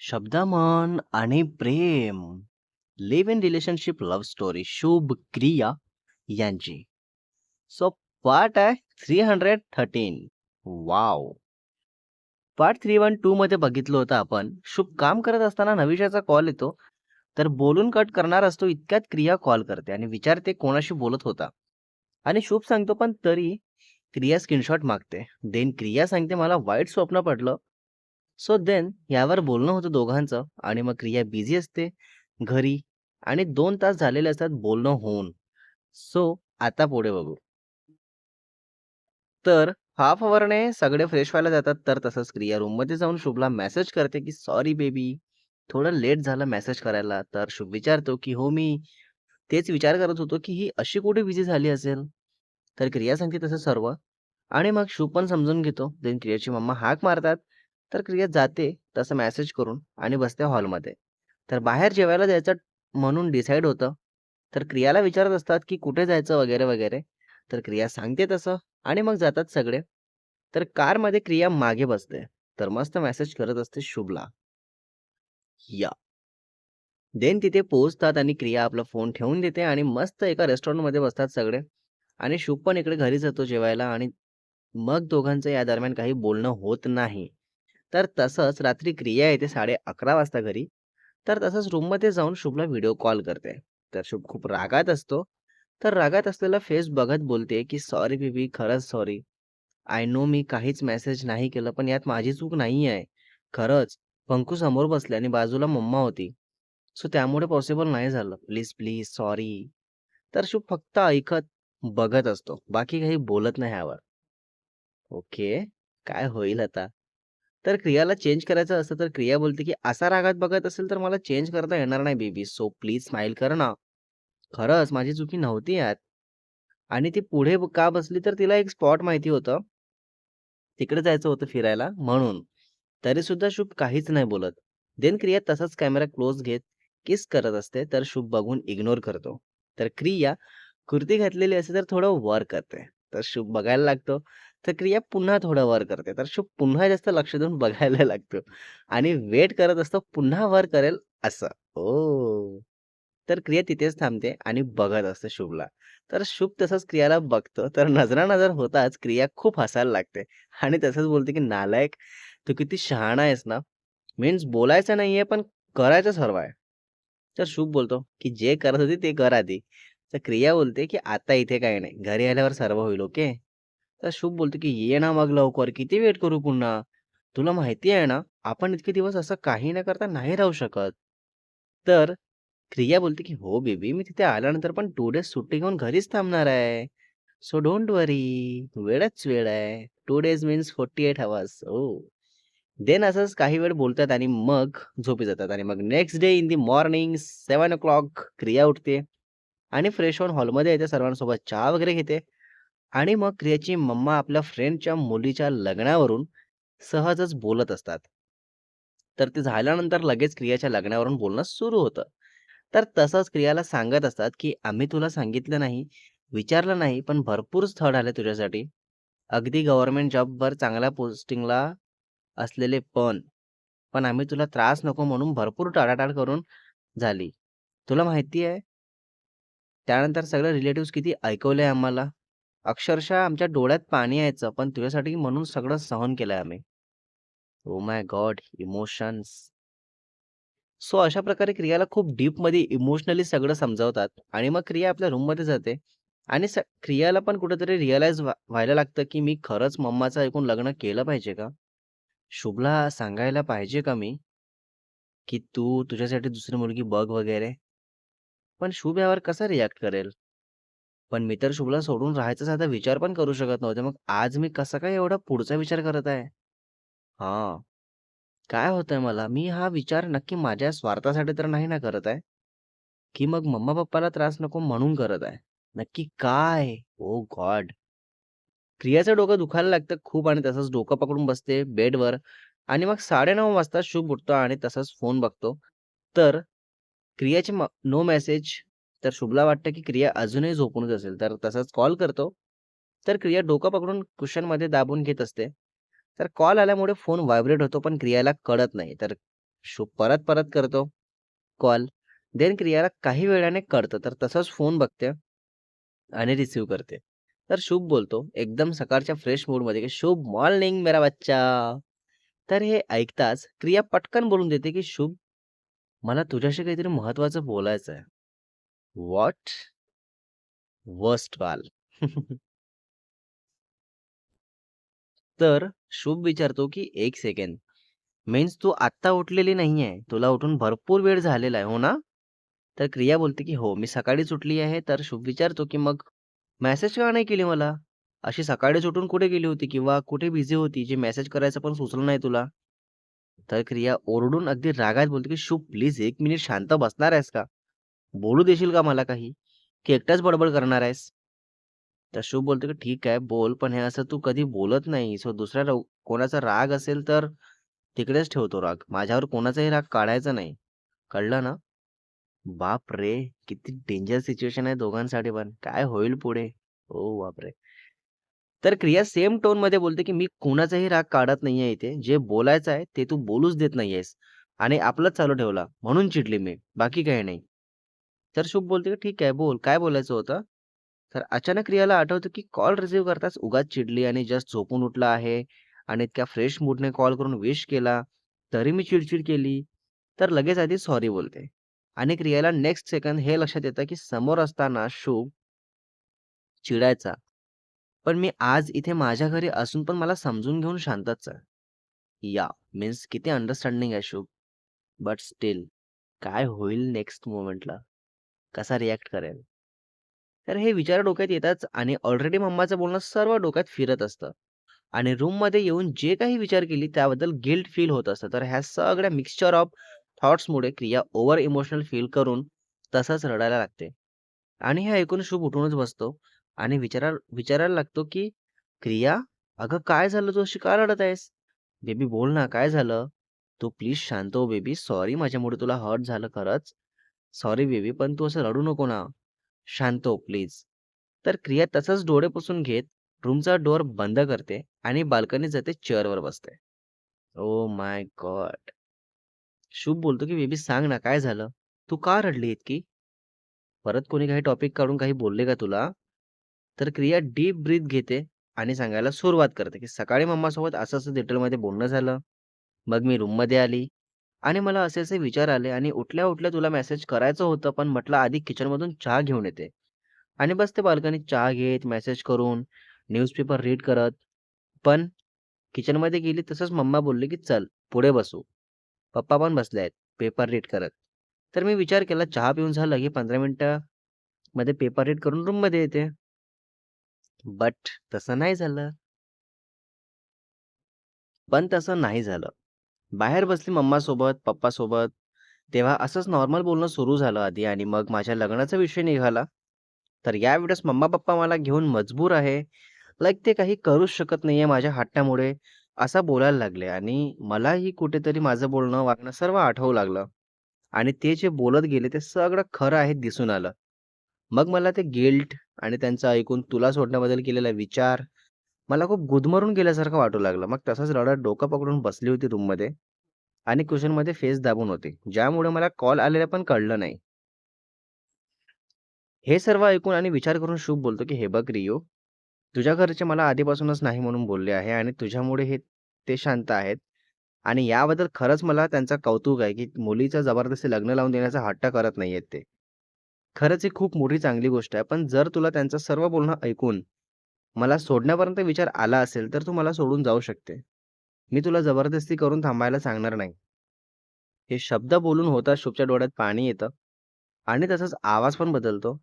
शब्दमान आणि प्रेम. Live in relationship love story Shubh Kriya यांची. So part आहे three hundred thirteen wow part three one two मध्ये बघितलं होतं आपण. शुभ काम करत असताना नविशाचा कॉल येतो. तर बोलून कट करणार असतो इतक्यात क्रिया कॉल करते आणि विचारते कोणाशी बोलत होता. आणि शुभ सांगतो पण तरी क्रिया स्क्रीनशॉट मागते. देन क्रिया सांगते मला वाईट स्वप्न पडलं. सो देन यावर बोलणं होतं दोघांचं आणि मग क्रिया बिझी असते घरी आणि दोन तास झालेले असतात बोलणं होऊन. सो आता पुढे बघू. तर हाफ आवरने सगळे फ्रेश व्हायला जातात तर तसंच क्रिया रूममध्ये जाऊन शुभला मेसेज करते की सॉरी बेबी थोडं लेट झालं मेसेज करायला तर शुभ विचारतो की हो मी तेच विचार करत होतो की ही अशी कुठे बिझी झाली असेल? तर क्रिया सांगते तसं सर्व आणि मग शुभ पण समजून घेतो. देन क्रियाची मम्मा हाक मारतात तर क्रिया जाते तसं मेसेज करून आणि बसते हॉलमध्ये तर बाहेर जेवायला जायचं म्हणून डिसाईड होतं. तर क्रियाला विचारत असतात की कुठे जायचं वगैरे वगैरे. तर क्रिया सांगते तसं आणि मग जातात सगळे. तर कारमध्ये क्रिया मागे बसते. तर मस्त मेसेज करत असते शुभला. या. देन तिथे पोहोचतात आणि क्रिया आपला फोन ठेवून देते आणि मस्त एका रेस्टॉरंटमध्ये बसतात सगळे. आणि शुभ पण इकडे घरी जातो जेवायला आणि मग दोघांचं या दरम्यान काही बोलणं होत नाही. तर तसंच रात्री क्रिया येते साडे अकरा वाजता घरी. तर तसंच रूममध्ये जाऊन शुभला व्हिडिओ कॉल करते. तर शुभ खूप रागात असतो. तर रागात असलेला फेस बघत बोलते की सॉरी बेबी खरंच सॉरी. आय नो मी काहीच मेसेज नाही केलं पण यात माझी चूक नाही आहे. खरंच पंकू समोर बसले आणि बाजूला मम्मा होती. सो त्यामुळे पॉसिबल नाही झालं. Please please sorry. तर शुभ फक्त ऐकत बघत असतो. बाकी काही बोलत नाही यावर. ओके काय होईल आता? तर क्रियाला चेंज करायचं असतं तर क्रिया बोलते की असा रागात बघत असेल तर मला चेंज करता येणार नाही बेबी सो प्लीज स्माइल कर ना. खरंच माझी चुकी नव्हती यात आणि ती पुढे का बसली तर तिला एक स्पॉट माहिती होतं. तिकडे जायचं होतं फिरायला म्हणून. तरी सुद्धा शुभ काहीच नाही बोलत. देन क्रिया तसाच कॅमेरा क्लोज घेत किस करत असते तर शुभ बघून इग्नोर करतो. तर क्रिया कुर्ती घातलेली असते तर थोडं वर करते. तर शुभ बघायला लागतो. तर क्रिया पुन्हा थोडं वर करते. तर शुभ पुन्हा जास्त लक्ष देऊन बघायला लागतो. आणि वेट करत असतो पुन्हा वर करेल असं. ओ तर क्रिया तिथेच थांबते आणि बघत असते शुभला. तर शुभ तसंच क्रियाला बघतो. तर नजरा नजर होताच क्रिया खूप हसायला लागते. आणि तसंच बोलते की नालायक तू किती शहाणा आहेस ना. मीन्स बोलायचं नाहीये पण करायचं सर्व आहे. तर शुभ बोलतो की जे करत होती ते कर आधी. तर क्रिया बोलते की आता इथे काही नाही. घरी आल्यावर सर्व होईल ओके? तर शुभ बोलतो की ये ना मग लवकर किती वेट करू पुन्हा? तुला माहिती आहे ना आपण इतके दिवस असं काही न करता नाही राहू शकत. तर क्रिया बोलते की हो बेबी मी तिथे आल्यानंतर पण टू डेज सुट्टी घेऊन घरीच थांबणार आहे. सो डोंट वरी वेळच वेळ आहे. Two days means forty eight hours oh then असंच काही वेळ बोलतात आणि मग झोपी जातात आणि मग next day in the morning seven o'clock Kriya उठते आणि फ्रेश होऊन हॉलमध्ये येते सर्वांसोबत चहा वगैरे घेते. आणि मग क्रियाची मम्मा आपल्या फ्रेंडच्या मुलीच्या लग्नावरून सहजच बोलत असतात. तर ते झाल्यानंतर लगेच क्रियाच्या लग्नावरून बोलणं सुरू होतं. तर तसंच क्रियाला सांगत असतात की आम्ही तुला सांगितलं नाही विचारलं नाही पण भरपूर स्थळ आले तुझ्यासाठी. अगदी गव्हर्नमेंट जॉबवर चांगल्या पोस्टिंगला असलेले पण पण आम्ही तुला त्रास नको म्हणून भरपूर टाळाटाळ करून झाली. तुला माहिती आहे त्यानंतर सगळे रिलेटिव्ह किती ऐकवले आम्हाला. अक्षरशः आमच्या डोळ्यात पाणी यायचं पण तुझ्यासाठी म्हणून सगळं सहन केलंय आम्ही. Oh my God emotions so अशा प्रकारे क्रियाला खूप डीपमध्ये इमोशनली सगळं समजावतात आणि मग क्रिया आपल्या रूममध्ये जाते. आणि स- क्रियाला पण कुठेतरी रिअलाइज व्हायला लागतं की मी खरंच मम्माचं ऐकून लग्न केलं पाहिजे का? शुभला सांगायला पाहिजे का मी? की तू तुझ्यासाठी दुसरी मुलगी बघ वगैरे. पण शुभ यावर कसा रिॲक्ट करेल? पण मी तर शुभला सोडून राहायचा साधा विचार पण करू शकत नव्हते. मग आज मी कसा काय एवढा पुढचा विचार करत आहे? हा. काय होतंय मला? मी हा विचार नक्की माझ्या स्वार्थासाठी तर नाही ना करत आहे. की मग मम्मा पप्पाला त्रास नको म्हणून करत आहे. नक्की काय? ओ गॉड. क्रियाचं डोकं दुखायला लागतं खूप आणि तसंच डोकं पकडून बसते बेडवर. आणि मग साडेनऊ वाजता शुभ उठतो आणि तसंच फोन बघतो. तर क्रियाचे नो मेसेज तर शुभला वाटतं की क्रिया अजूनही झोपूनच असेल. तर तसाच कॉल करतो. तर क्रिया डोकं पकडून कुशनमध्ये दाबून घेत असते. तर कॉल आल्यामुळे फोन व्हायब्रेट होतो पण क्रियाला कळत नाही. तर शुभ परत परत करतो कॉल. देन क्रियाला काही वेळाने कळतं. तर तसंच फोन बघते आणि रिसीव करते. तर शुभ बोलतो. एकदम सकाळच्या फ्रेश मूडमध्ये की शुभ मॉर्निंग मेरा बच्चा. तर हे ऐकताच क्रिया पटकन बोलून देते की शुभ मला तुझ्याशी काहीतरी महत्वाचं बोलायचं आहे वॉट वर्स्ट वाल तर शुभ विचारतो की एक सेकंड मीन्स तू आत्ता उठलेली नाहीये. तुला उठून भरपूर वेळ झालेला आहे हो ना? तर क्रिया बोलते की हो मी सकाळीच उठली आहे तर शुभ विचारतो की मग मेसेज का नाही केली मला? अशी सकाळीच उठून कुठे गेली होती किंवा कुठे बिझी होती जे मेसेज करायचं पण सुचलं नाही तुला? तर क्रिया ओरडून अगदी रागात बोलते की शुभ प्लीज एक मिनिट शांत बसणार आहेस का? बोलू देशील का मला काही? की एकटाच बडबड करणार आहेस? तर शुभ बोलतो की ठीक आहे बोल पण हे असं तू कधी बोलत नाही. सो दुसऱ्या कोणाचा राग असेल तर तिकडेच ठेवतो राग. माझ्यावर कोणाचाही राग काढायचा नाही. कळलं ना? बाप रे! किती डेंजर सिच्युएशन आहे दोघांसाठी पण. काय होईल पुढे? ओ बापरे तर क्रिया सेम टोनमध्ये बोलते की मी कोणाचाही राग काढत नाहीये इथे. जे बोलायचं आहे ते तू बोलूच देत नाहीयेस आणि आपलंच चालू ठेवला. म्हणून चिडली मी. बाकी काही नाही. तर शुभ बोलते की ठीक आहे बोल. काय बोलायचं होतं? तर अचानक रियाला आठवतं की कॉल रिसिव्ह करताच उगाच चिडली आणि जस्ट झोपून उठला आहे आणि इतक्या फ्रेश मूडने कॉल करून विश केला तरी मी चिडचिड केली. तर लगेच आधी सॉरी बोलते. आणि क्रियाला नेक्स्ट सेकंड हे लक्षात येतं की समोर असताना शुभ चिडायचा. पण मी आज इथे माझ्या घरी असून पण मला समजून घेऊन शांतच आहे. या मीन्स किती अंडरस्टँडिंग आहे शुभ. बट स्टील काय होईल नेक्स्ट मोमेंटला कसा रिॲक्ट करेल? तर हे विचार डोक्यात येतात आणि ऑलरेडी मम्माचं बोलणं सर्व डोक्यात फिरत असतं. आणि रूममध्ये येऊन जे काही विचार केली त्याबद्दल गिल्ट फील होत असतं. तर ह्या सगळ्या मिक्सचर ऑफ थॉट्समुळे क्रिया ओव्हर इमोशनल फील करून तसंच रडायला लागते. आणि हे ऐकून शुभ उठूनच बसतो. आणि विचारा विचारायला लागतो की क्रिया अगं काय झालं तू अशी का रडत आहेस? बेबी बोल ना काय झालं? तू प्लीज शांत हो बेबी सॉरी माझ्यामुळे तुला हर्ट झालं खरंच. सॉरी बेबी पण तू असं रडू नको ना. शांत हो प्लीज तर क्रिया तसंच डोळे पुसून घेत रूमचा डोअर बंद करते आणि बाल्कनीत जाते चेअरवर बसते. ओ माय गॉड शुभ बोलतो की बेबी सांग ना काय झालं? तू का रडली इतकी? परत कोणी काही टॉपिक काढून काही बोलले का तुला? तर क्रिया डीप ब्रीथ घेते आणि सांगायला सुरुवात करते की सकाळी मम्मासोबत असं असं डिटेलमध्ये बोलणं झालं. मग मी रूममध्ये आली. आणि मला असे असे विचार आले आणि उठल्या उठल्या तुला मेसेज करायचं होतं पण म्हटलं आधी किचनमधून चहा घेऊन येते. आणि बस ते बाल्कनीत चहा घेत मेसेज करून न्यूजपेपर रीड करत. पण किचनमध्ये गेली तसंच मम्मा बोलली की चल पुढे बसू. पप्पा पण बसले आहेत पेपर रीड करत. तर मी विचार केला चहा पिऊन झालं की पंधरा मिनिटं मध्ये पेपर रीड करून रूममध्ये येते. बट तसं नाही झालं. पण तसं नाही झालं. बाहेर बसली मम्मा सोबत पप्पा सोबत तेव्हा असंच नॉर्मल बोलणं सुरू झालं आधी आणि मग माझ्या लग्नाचा विषय निघाला. तर यावेळेस मम्मा पप्पा मला घेऊन मजबूर आहे. लाईक ते काही करूच शकत नाहीये माझ्या हट्टामुळे असा बोलायला लागले आणि मलाही कुठेतरी माझं बोलणं वागणं सर्व आठवू लागलं. आणि ते जे बोलत गेले ते सगळं खरं आहे दिसून आलं. मग मला ते गिल्ट आणि त्यांचं ऐकून तुला सोडण्याबद्दल केलेला विचार मला खूप गुदमरून गेल्यासारखं वाटू लागलं. मग तसंच रडत डोकं पकडून बसली होती रूममध्ये आणि कुशनमध्ये फेस दाबून होते. ज्यामुळे मला कॉल आलेला पण कळलं नाही. हे सर्व ऐकून आणि विचार करून शुभ बोलतो की हे बघ रियो तुझ्या घरचे मला आधीपासूनच नाही म्हणून बोलले आहे आणि तुझ्यामुळे हे ते शांत आहेत. आणि याबद्दल खरंच मला त्यांचा कौतुक आहे की मुलीचं जबरदस्ती लग्न लावून देण्याचा हट्ट करत नाहीयेत ते. खरंच ही खूप मोठी चांगली गोष्ट आहे. पण जर तुला त्यांचं सर्व बोलणं ऐकून मला सोडण्यापर्यंत विचार आला असेल तर तू मला सोडून जाऊ शकते. मी तुला जबरदस्ती करून थांबायला सांगणार नाही. हे शब्द बोलून होता शुभच्या डोळ्यात पाणी येतं आणि तसंच आवाज पण बदलतो.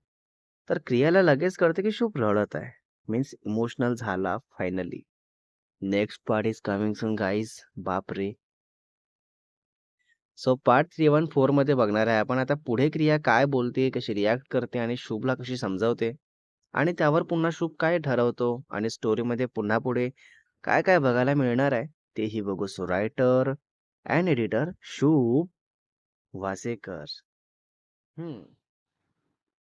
तर क्रियाला लगेच कळतं की शुभ रडत आहे. मीन्स इमोशनल झाला finally. Next part is coming soon guys. बाप रे! सो पार्ट थ्री वन फोरमध्ये बघणार आहे आपण. आता पुढे क्रिया काय बोलते कशी रिॲक्ट करते आणि शुभला कशी समजावते. आणि त्यावर पुन्हा शुभ काय ठरवतो? आणि स्टोरीमध्ये पुन्हा पुढे काय काय बघायला मिळणार आहे? तेही बघू सो रायटर अँड एडिटर शुभ वासेकर. हम्म